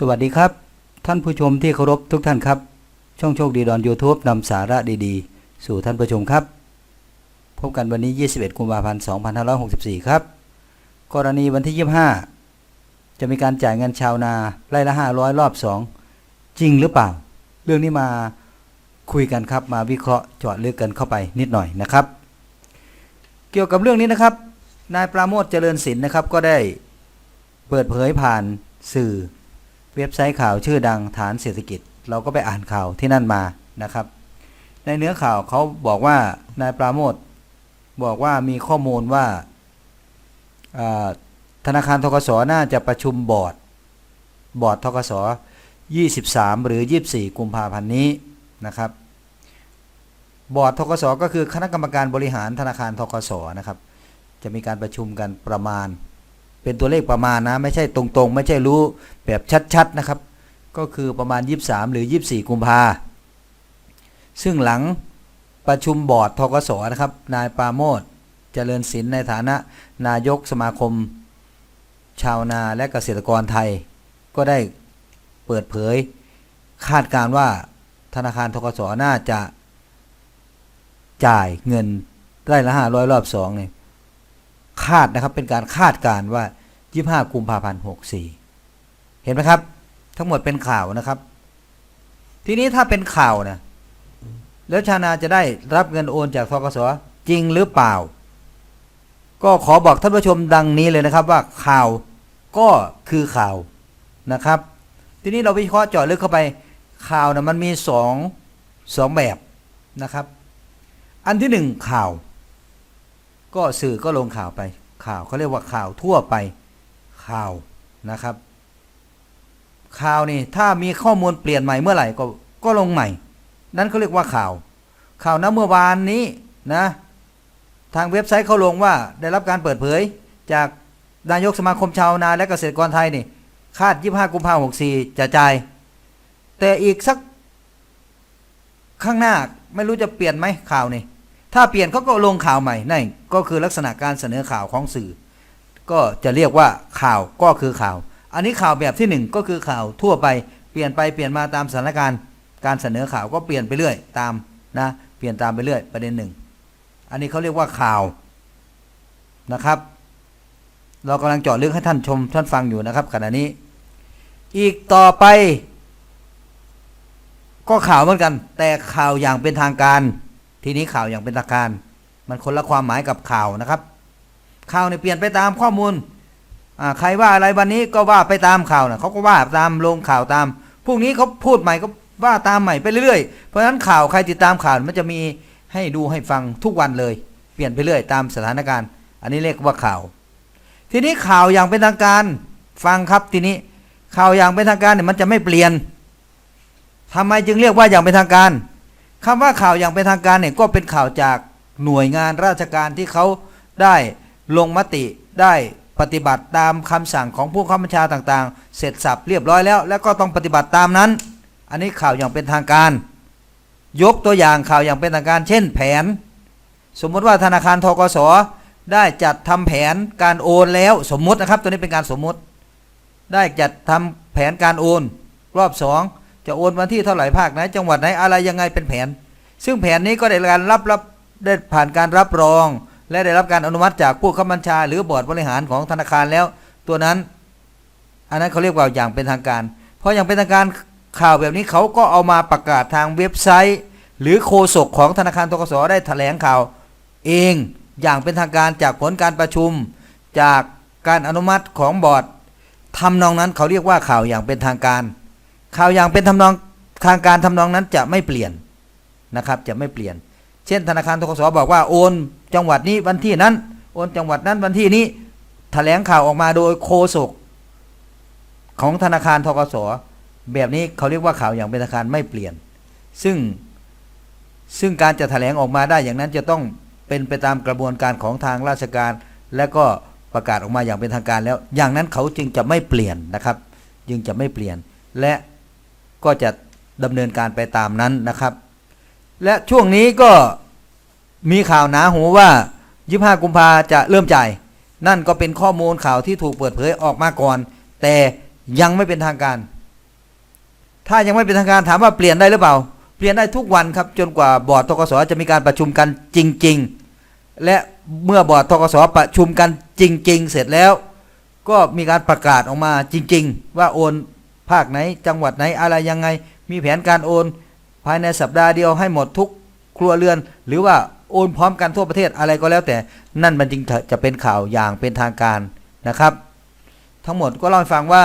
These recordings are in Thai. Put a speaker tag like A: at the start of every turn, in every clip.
A: สวัสดีครับ ท่านผู้ชมที่เคารพทุกท่านครับ ช่องโชคดีดอน YouTube นำสาระดีๆ สู่ท่านผู้ชมครับ พบกันวันนี้ 21 กุมภาพันธ์ 2564 ครับ กรณีวันที่ 25 จะมีการจ่ายเงินชาวนาไร่ละ 500 รอบ 2 จริงหรือเปล่า เรื่องนี้มาคุยกันครับ มาวิเคราะห์เจาะลึกกันเข้าไปนิดหน่อยนะครับ เกี่ยวกับเรื่องนี้นะครับ นายปราโมทเจริญศิลป์นะครับก็ได้เปิดเผยผ่านสื่อ เว็บไซต์ข่าวชื่อดังฐานเศรษฐกิจ เราก็ไปอ่านข่าวที่นั่นมานะครับ ในเนื้อข่าวเขาบอกว่านายปราโมทบอกว่ามีข้อมูลว่าธนาคารทกสน่าจะประชุมบอร์ดบอร์ดทกส23 หรือ 24 กุมภาพันธ์นี้นะครับ บอร์ดทกสก็คือคณะกรรมการบริหารธนาคารทกสนะครับ จะมีการประชุมกันประมาณ เป็นตัวเลขประมาณนะ ไม่ใช่ตรงๆ ไม่ใช่รู้แบบชัดๆนะครับ ก็คือประมาณ 23 หรือ 24 กุมภาซึ่งหลังประชุมบอร์ดทกสนะครับ นายปาโมทเจริญศิลป์ในฐานะนายกสมาคม ชาวนาและเกษตรกรไทย ก็ได้เปิดเผย คาดการณ์ว่าธนาคารทกสน่าจะจ่ายเงินไร่ละ500รอบ2เนี่ยคาดนะครับเป็นการคาดการณ์ว่า 25กุมภาพันธ์64 เห็นไหมครับ ทั้งหมดเป็นข่าวนะครับ ทีนี้ถ้าเป็นข่าวนะแล้วชาวนาจะได้รับเงินโอนจากทกสจริงหรือเปล่า ก็ขอบอกท่านผู้ชมดังนี้เลยนะครับว่าข่าวก็คือข่าวนะครับ ทีนี้เราวิเคราะห์เจาะลึกเข้าไปข่าวนะมันมีสองสองแบบนะครับ อันที่หนึ่งข่าว ก็สื่อก็ลงข่าวไป ข่าวเขาเรียกว่าข่าวทั่วไป ข่าวนะครับ ข่าวนี่ถ้ามีข้อมูลเปลี่ยนใหม่เมื่อไหร่ก็ก็ลงใหม่ นั่นเขาเรียกว่าข่าว ข่าวนะเมื่อวานนี้นะ ทางเว็บไซต์เขาลงว่าได้รับการเปิดเผย จากนายกสมาคมชาวนาและเกษตรกรไทยนี่คาด 25 กุมภาพันธ์64 จะจ่าย แต่อีกสักข้างหน้าไม่รู้จะเปลี่ยนไหมข่าวนี่ถ้าเปลี่ยนเขาก็ลงข่าวใหม่นั่นก็คือลักษณะการเสนอข่าวของสื่อ ก็จะเรียกว่าข่าวก็คือข่าว อันนี้ข่าวแบบที่หนึ่งก็คือข่าวทั่วไปเปลี่ยนไปเปลี่ยนมาตามสถานการณ์ การเสนอข่าวก็เปลี่ยนไปเรื่อยตามนะเปลี่ยนตามไปเรื่อยประเด็นหนึ่งอันนี้เขาเรียกว่าข่าวนะครับ เรากำลังเจาะลึกให้ท่านชมท่านฟังอยู่นะครับขณะนี้ อีกต่อไป ก็ข่าวเหมือนกัน แต่ข่าวอย่างเป็นทางการ ทีนี้ข่าวอย่างเป็นทางการ มันคนละความหมายกับข่าวนะครับ ข่าวเนี่ยเปลี่ยนไปตามข้อมูลใครว่าอะไรวันนี้ก็ว่าไปตามข่าวนะเขาก็ว่าตามลงข่าวตามพรุ่งนี้เขาพูดใหม่ก็ว่าตามใหม่ไปเรื่อยๆ เพราะฉะนั้นข่าวใครติดตามข่าวมันจะมีให้ดูให้ฟังทุกวันเลย เปลี่ยนไปเรื่อยตามสถานการณ์ อันนี้เรียกว่าข่าว ทีนี้ข่าวอย่างเป็นทางการฟังครับทีนี้ข่าวอย่างเป็นทางการเนี่ยมันจะไม่เปลี่ยนทำไมจึงเรียกว่าอย่างเป็นทางการคำว่าข่าวอย่างเป็นทางการเนี่ยก็เป็นข่าวจากหน่วยงานราชการที่เขาได้ ลงมติได้ปฏิบัติตามคำสั่งของผู้ข้าบัญชาต่างๆ เสร็จสับเรียบร้อยแล้ว แล้วก็ต้องปฏิบัติตามนั้น อันนี้ข่าวอย่างเป็นทางการ ยกตัวอย่างข่าวอย่างเป็นทางการ เช่น แผน สมมติว่าธนาคารทกสได้จัดทำแผนการโอนแล้วสมมตินะครับ ตัวนี้เป็นการสมมติ ได้จัดทำแผนการโอน รอบสองจะโอนวันที่เท่าไหร่ภาคไหนจังหวัดไหนอะไรยังไงเป็นแผน ซึ่งแผนนี้ก็ได้การรับรับได้ผ่านการรับรอง และได้รับการอนุมัติจากผู้ข้าบัญชา หรือบอร์ดบริหารของธนาคารแล้ว ตัวนั้น อันนั้นเขาเรียกว่าอย่างเป็นทางการ เพราะอย่างเป็นทางการข่าวแบบนี้เขาก็เอามาประกาศทางเว็บไซต์ หรือโฆษกของธนาคารทกสได้แถลงข่าว เองอย่างเป็นทางการจากผลการประชุม จากการอนุมัติของบอร์ดทำนองนั้นเขาเรียกว่าข่าวอย่างเป็นทางการ ข่าวอย่างเป็นทำนองทางการทำนองนั้นจะไม่เปลี่ยนนะครับจะไม่เปลี่ยน เช่น ธนาคารทกสบอกว่าโอนจังหวัดนี้วันที่นั้น โอนจังหวัดนั้นวันที่นี้แถลงข่าวออกมาโดยโฆษกของธนาคารทกสแบบนี้เขาเรียกว่าข่าวอย่างเป็นทางการไม่เปลี่ยน ซึ่งซึ่งการจะแถลงออกมาได้อย่างนั้นจะต้องเป็นไปตามกระบวนการของทางราชการ และก็ประกาศออกมาอย่างเป็นทางการแล้ว อย่างนั้นเขาจึงจะไม่เปลี่ยนนะครับ จึงจะไม่เปลี่ยน และก็จะดำเนินการไปตามนั้นนะครับ และช่วงนี้ก็มีข่าวหนาหูว่า25กุมภาจะเริ่มจ่าย นั่นก็เป็นข้อมูลข่าวที่ถูกเปิดเผยออกมาก่อน แต่ยังไม่เป็นทางการ ถ้ายังไม่เป็นทางการถามว่าเปลี่ยนได้หรือเปล่า เปลี่ยนได้ทุกวันครับจนกว่าบอร์ดทกสจะมีการประชุมกันจริง ๆ และเมื่อบอร์ดทกสประชุมกันจริง ๆ เสร็จแล้ว ก็มีการประกาศออกมาจริง ๆ ว่าโอนภาคไหนจังหวัดไหนอะไรยังไง มีแผนการโอน ภายในสัปดาห์เดียวให้หมดทุกครัวเรือน หรือว่าโอนพร้อมกันทั่วประเทศอะไรก็แล้วแต่ นั่นมันจึงจะเป็นข่าวอย่างเป็นทางการนะครับ ทั้งหมดก็เล่าให้ฟังว่า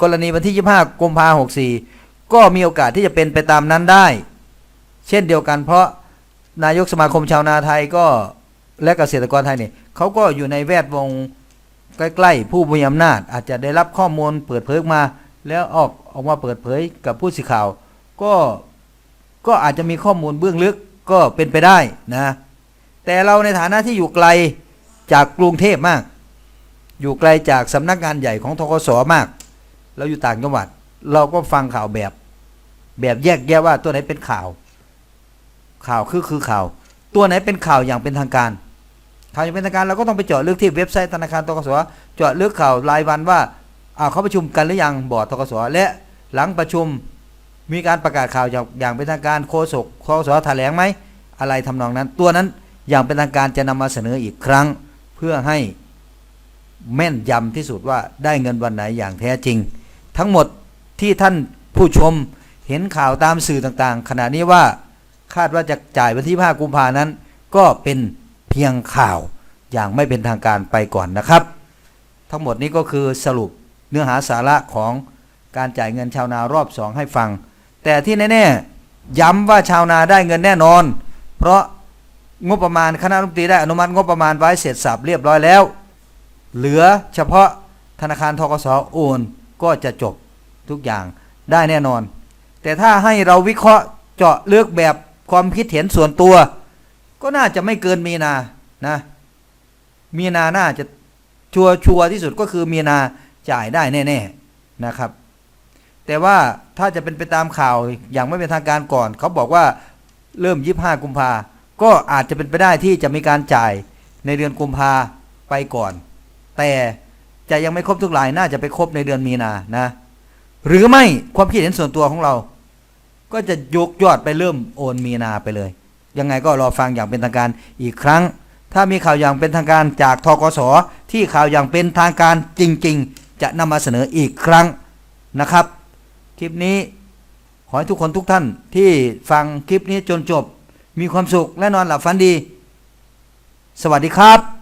A: กรณีวันที่ 25กุมภาพันธ์64ก็มีโอกาสที่จะเป็นไปตามนั้นได้ เช่นเดียวกันเพราะนายกสมาคมชาวนาไทยก็และเกษตรกรไทยเนี่ยเขาก็อยู่ในแวดวงใกล้ๆผู้มีอำนาจ อาจจะได้รับข้อมูลเปิดเผยมา แล้วออกออกมาเปิดเผยกับผู้สื่อข่าว ก็ ก็อาจจะมีข้อมูลเบื้องลึกก็เป็นไปได้นะ แต่เราในฐานะที่อยู่ไกลจากกรุงเทพมาก อยู่ไกลจากสำนักงานใหญ่ของทกสมาก เราอยู่ต่างจังหวัด เราก็ฟังข่าวแบบ แบบแยกแยะว่าตัวไหนเป็นข่าว ข่าวคือคือข่าว ตัวไหนเป็นข่าวอย่างเป็นทางการข่าวอย่างเป็นทางการเราก็ต้องไปเจาะลึกที่เว็บไซต์ธนาคารทกสเจาะลึกข่าวรายวันว่าอ่าเขาประชุมกันหรือยังบอร์ดทกสและหลังประชุม มีการประกาศข่าวอย่างางเป็นทางการโฆษกทกสแถลงไหมอะไรทำนองนั้น ตัวนั้นอย่างเป็นทางการจะนำมาเสนออีกครั้ง เพื่อให้แม่นยำที่สุดว่าได้เงินวันไหนอย่างแท้จริง ทั้งหมดที่ท่านผู้ชมเห็นข่าวตามสื่อต่างๆ ขณะนี้ว่าคาดว่าจะจ่ายวันที่ 5 กุมภานั้น ก็เป็นเพียงข่าวอย่างไม่เป็นทางการไปก่อนนะครับ ทั้งหมดนี้ก็คือสรุปเนื้อหาสาระของการจ่ายเงินชาวนารอบสองให้ฟัง แต่ที่แน่ๆย้ำว่าชาวนาได้เงินแน่นอน เพราะงบประมาณคณะรัฐมนตรีได้อนุมัติงบประมาณไว้เสร็จสับเรียบร้อยแล้ว เหลือเฉพาะธนาคารทกสโอนก็จะจบทุกอย่างได้แน่นอน แต่ถ้าให้เราวิเคราะห์เจาะเลือกแบบความคิดเห็นส่วนตัว ก็น่าจะไม่เกินมีนานะ มีนาน่าจะชัวชัวร์ที่สุดก็คือมีนาจ่ายได้แน่ ๆ นะครับ แต่ว่าถ้าจะเป็นไปตามข่าวอย่างไม่เป็นทางการก่อน เขาบอกว่าเริ่ม25กุมภาก็อาจจะเป็นไปได้ที่จะมีการจ่ายในเดือนกุมภาไปก่อน แต่จะยังไม่ครบทุกรายน่าจะไปครบในเดือนมีนานะ หรือไม่ความคิดเห็นส่วนตัวของเรา ก็จะยกยอดไปเริ่มโอนมีนาไปเลย ยังไงก็รอฟังอย่างเป็นทางการอีกครั้ง ถ้ามีข่าวอย่างเป็นทางการจากทกสที่ข่าวอย่างเป็นทางการจริง ๆ จะนำมาเสนออีกครั้งนะครับ คลิปนี้ ขอให้ทุกคนทุกท่านที่ฟังคลิปนี้จนจบ มีความสุขและนอนหลับฝันดี สวัสดีครับ